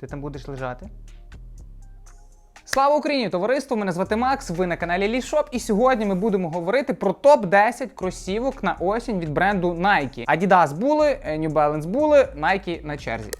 Ти там будеш лежати? Слава Україні, товариство! Мене звати Макс. Ви на каналі Лішоп. І сьогодні ми будемо говорити про топ 10 кросівок на осінь від бренду Nike. Adidas були, New Balance були, Nike на черзі.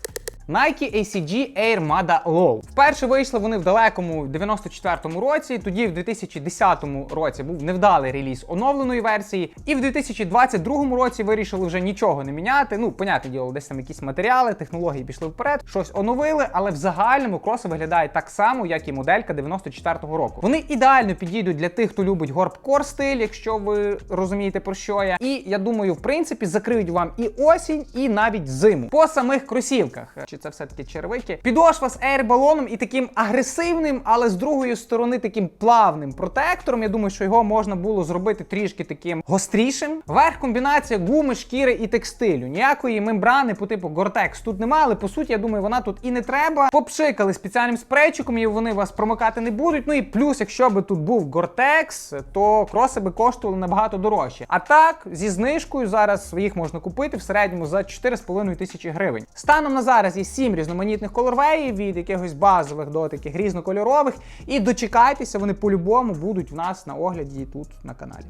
Nike ACG Air Mada Low. Вперше вийшли вони в далекому 94-му році. Тоді, в 2010 році, був невдалий реліз оновленої версії. І в 2022 році вирішили вже нічого не міняти. Ну, понятне діло, десь там якісь матеріали, технології пішли вперед, щось оновили, але в загальному кроси виглядають так само, як і моделька 94-го року. Вони ідеально підійдуть для тих, хто любить горбкор стиль, якщо ви розумієте про що я. І я думаю, в принципі, закриють вам і осінь, і навіть зиму. По самих кросівках. Чи це все-таки червики? Підошва з ейрбалоном і таким агресивним, але з другої сторони таким плавним протектором. Я думаю, що його можна було зробити трішки таким гострішим. Верх комбінація гуми, шкіри і текстилю. Ніякої мембрани по типу Gore-Tex тут немає, але по суті, я думаю, вона тут і не треба. Попшикали спеціальним спрейчиком, і вони вас промикати не будуть. Ну і плюс, якщо би тут був Gore-Tex, то кроси би коштували набагато дорожче. А так, зі знижкою зараз їх можна купити в середньому за 4,5 тисячі гривень. Станом на зараз є 7 різноманітних колорвеїв від якихось базових до таких різнокольорових. І дочекайтеся, вони по-любому будуть в нас на огляді тут на каналі.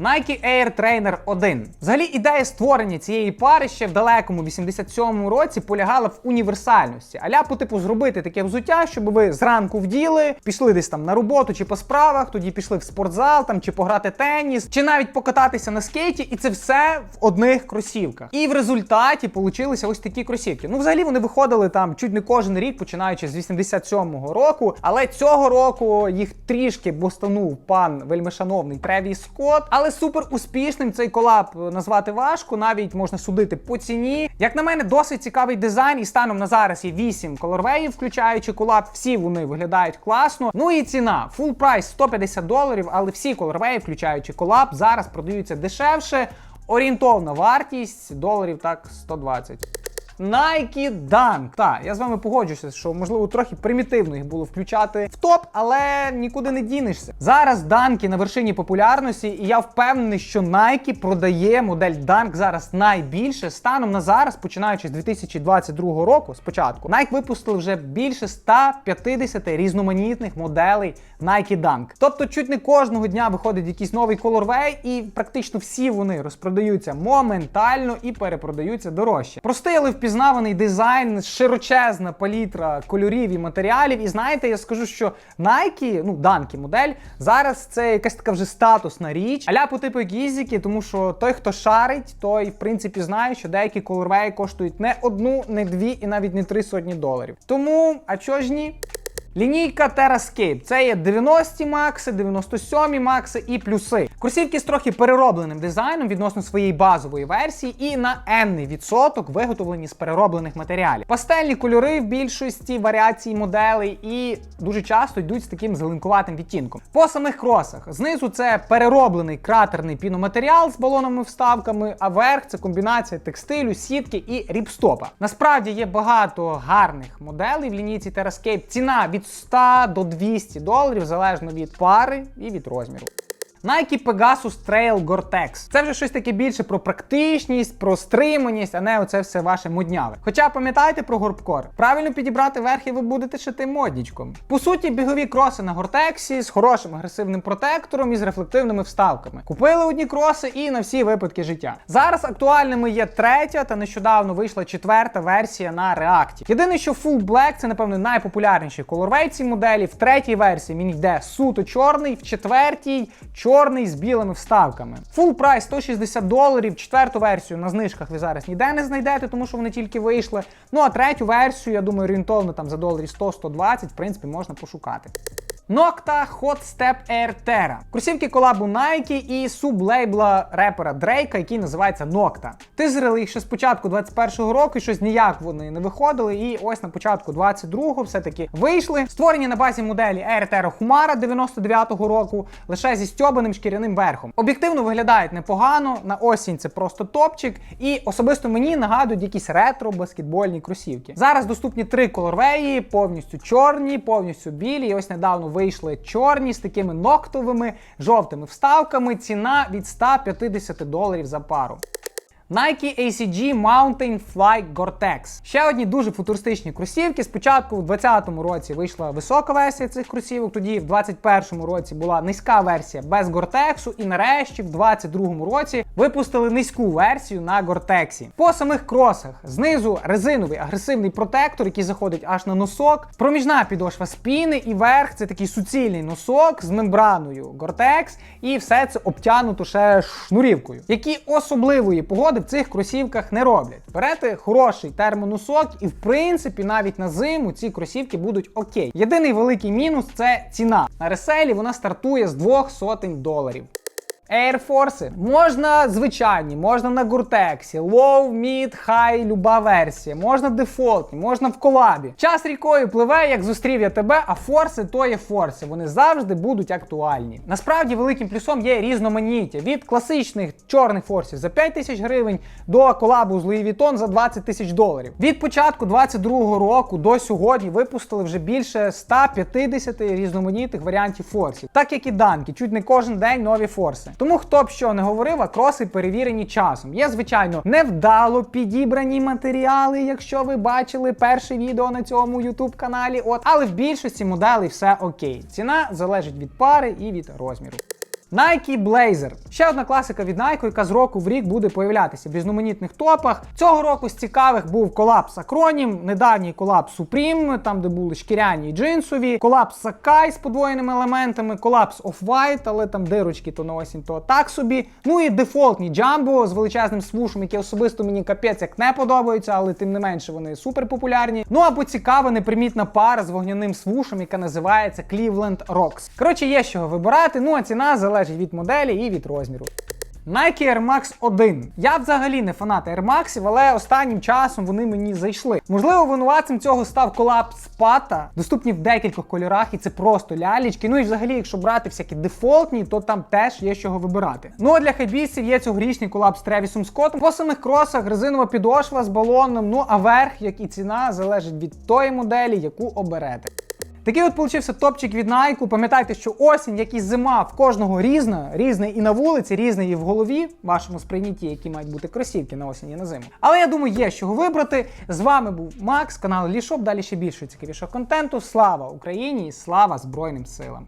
Nike Air Trainer 1. Взагалі ідея створення цієї пари ще в далекому 87-му році полягала в універсальності. Аля по типу зробити таке взуття, щоб ви зранку вділи, пішли десь там на роботу чи по справах, тоді пішли в спортзал там чи пограти теніс, чи навіть покататися на скейті, і це все в одних кросівках. І в результаті получилися ось такі кросівки. Ну, взагалі вони виходили там чуть не кожен рік, починаючи з 87-го року. Але цього року їх трішки бостанув пан вельмишановний Тревіс Скотт. Але супер успішним цей колаб назвати важко, навіть можна судити по ціні. Як на мене, досить цікавий дизайн, і станом на зараз є 8 колорвеїв, включаючи колаб. Всі вони виглядають класно. Ну і ціна. Full прайс 150 доларів, але всі колорвеї, включаючи колаб, зараз продаються дешевше. Орієнтовна вартість доларів так 120. Nike Dunk. Так, я з вами погоджуюся, що можливо трохи примітивно їх було включати в топ, але нікуди не дінешся. Зараз данки на вершині популярності, і я впевнений, що Nike продає модель Dunk зараз найбільше станом на зараз, починаючи з 2022 року. Спочатку Nike випустили вже більше 150 різноманітних моделей Nike Dunk. Тобто, чуть не кожного дня виходить якийсь новий колорвей, і практично всі вони розпродаються моментально і перепродаються дорожче. Простий, але впізнаваний дизайн, широчезна палітра кольорів і матеріалів. І знаєте, я скажу, що Nike, ну Данкі модель, зараз це якась така вже статусна річ. Аля по типу гізіки, тому що той, хто шарить, той в принципі знає, що деякі колорвеї коштують не одну, не дві і навіть не три сотні доларів. Тому, а чого ж ні? Лінійка TerraScape. Це є 90 макси, 97 макси і плюси. Кросівки з трохи переробленим дизайном відносно своєї базової версії, і на енний відсоток виготовлені з перероблених матеріалів. Пастельні кольори в більшості варіацій моделей і дуже часто йдуть з таким зеленкуватим відтінком. По самих кросах знизу це перероблений кратерний піноматеріал з балонами вставками, а верх це комбінація текстилю, сітки і ріпстопа. Насправді є багато гарних моделей в лінійці TerraScape. Ціна від 100 до 200 доларів залежно від пари і від розміру. Nike Pegasus Trail Gore-Tex. Це вже щось таке більше про практичність, про стриманість, а не оце все ваше модняве. Хоча пам'ятайте про горбкор. Правильно підібрати верх і ви будете шити моднічком. По суті, бігові кроси на гортексі з хорошим агресивним протектором і з рефлективними вставками. Купили одні кроси і на всі випадки життя. Зараз актуальними є третя та нещодавно вийшла четверта версія на React. Єдине, що Full Black це, напевно, найпопулярніший колорвей цій моделі. В третій версії він йде суто чорний, в четвертій з білими вставками. Full прайс 160 доларів. Четверту версію на знижках ви зараз ніде не знайдете, тому що вони тільки вийшли. Ну а третю версію, я думаю, орієнтовно там за доларів 100-120, в принципі, можна пошукати. Nocta Hot Step Air Terra. Кросівки колабу Nike і сублейбла репера Дрейка, який називається Nocta. Тизерили їх ще з початку 21-го року, і щось ніяк вони не виходили. І ось на початку 22-го все-таки вийшли. Створені на базі моделі Air Terra Humara 99-го року, лише зі стьобаним шкіряним верхом. Об'єктивно виглядають непогано. На осінь це просто топчик. І особисто мені нагадують якісь ретро баскетбольні кросівки. Зараз доступні три колорвеї, повністю чорні, повністю білі. І ось недавно вийшли чорні з такими ноктовими жовтими вставками. Ціна від 150 доларів за пару. Nike ACG Mountain Fly Gore-Tex. Ще одні дуже футуристичні кросівки. Спочатку у 2020 році вийшла висока версія цих кросівок, тоді в 2021 році була низька версія без Гортексу, і нарешті в 2022 році випустили низьку версію на Гортексі. По самих кросах знизу резиновий агресивний протектор, який заходить аж на носок. Проміжна підошва спіни і верх це такий суцільний носок з мембраною Гортекс, і все це обтянуто ще шнурівкою, які особливої погоди в цих кросівках не роблять. Берете хороший термоносок, і в принципі навіть на зиму ці кросівки будуть окей. Єдиний великий мінус це ціна. На реселі вона стартує з двох сотень доларів. Force можна звичайні, можна на гуртексі, low, mid, high, люба версія, можна дефолтні, можна в колабі. Час рікою пливе, як зустрів я тебе, а форси то є форси. Вони завжди будуть актуальні. Насправді великим плюсом є різноманіття від класичних чорних форсів за 5 тисяч гривень до колабу з Louis Vuitton за 20 тисяч доларів. Від початку 22-го року до сьогодні випустили вже більше 150 різноманітних варіантів форсів, так як і данки, чуть не кожен день нові форси. Тому хто б що не говорив, а кроси перевірені часом. Є, звичайно, невдало підібрані матеріали, якщо ви бачили перше відео на цьому YouTube каналі. От, але в більшості моделей все окей. Ціна залежить від пари і від розміру. Nike Blazer. Ще одна класика від Nike, яка з року в рік буде появлятися в різноманітних топах. Цього року з цікавих був колапс Acronym, недавній колапс Supreme, там де були шкіряні і джинсові, колапс Sakai з подвоєними елементами, колапс Off-White, але там дирочки то на осінь, то так собі. Ну і дефолтні Jumbo з величезним свушем, які особисто мені капець як не подобаються, але тим не менше вони супер популярні. Ну або цікава непримітна пара з вогняним свушем, яка називається Cleveland Rocks. Коротше, є з чого вибирати, ну а ціна залежить від моделі і від розміру. Nike Air Max 1. Я взагалі не фанат Air Maxів, але останнім часом вони мені зайшли. Можливо, винуватцем цього став колапс пата, доступні в декількох кольорах, і це просто лялічки. Ну і взагалі, якщо брати всякі дефолтні, то там теж є з чого вибирати. Ну а для хайбійців є цьогорічний колапс з Тревісом Скоттом. По самих кросах резинова підошва з балоном. Ну а верх, як і ціна, залежить від тої моделі, яку оберете. Такий от получився топчик від Nike. Пам'ятайте, що осінь, як і зима, в кожного різна, різний і на вулиці, різний і в голові, вашому сприйнятті, які мають бути кросівки на осінь і на зиму. Але я думаю, є чого вибрати. З вами був Макс, канал Лішоп. Далі ще більше цікавішого контенту. Слава Україні і слава Збройним силам!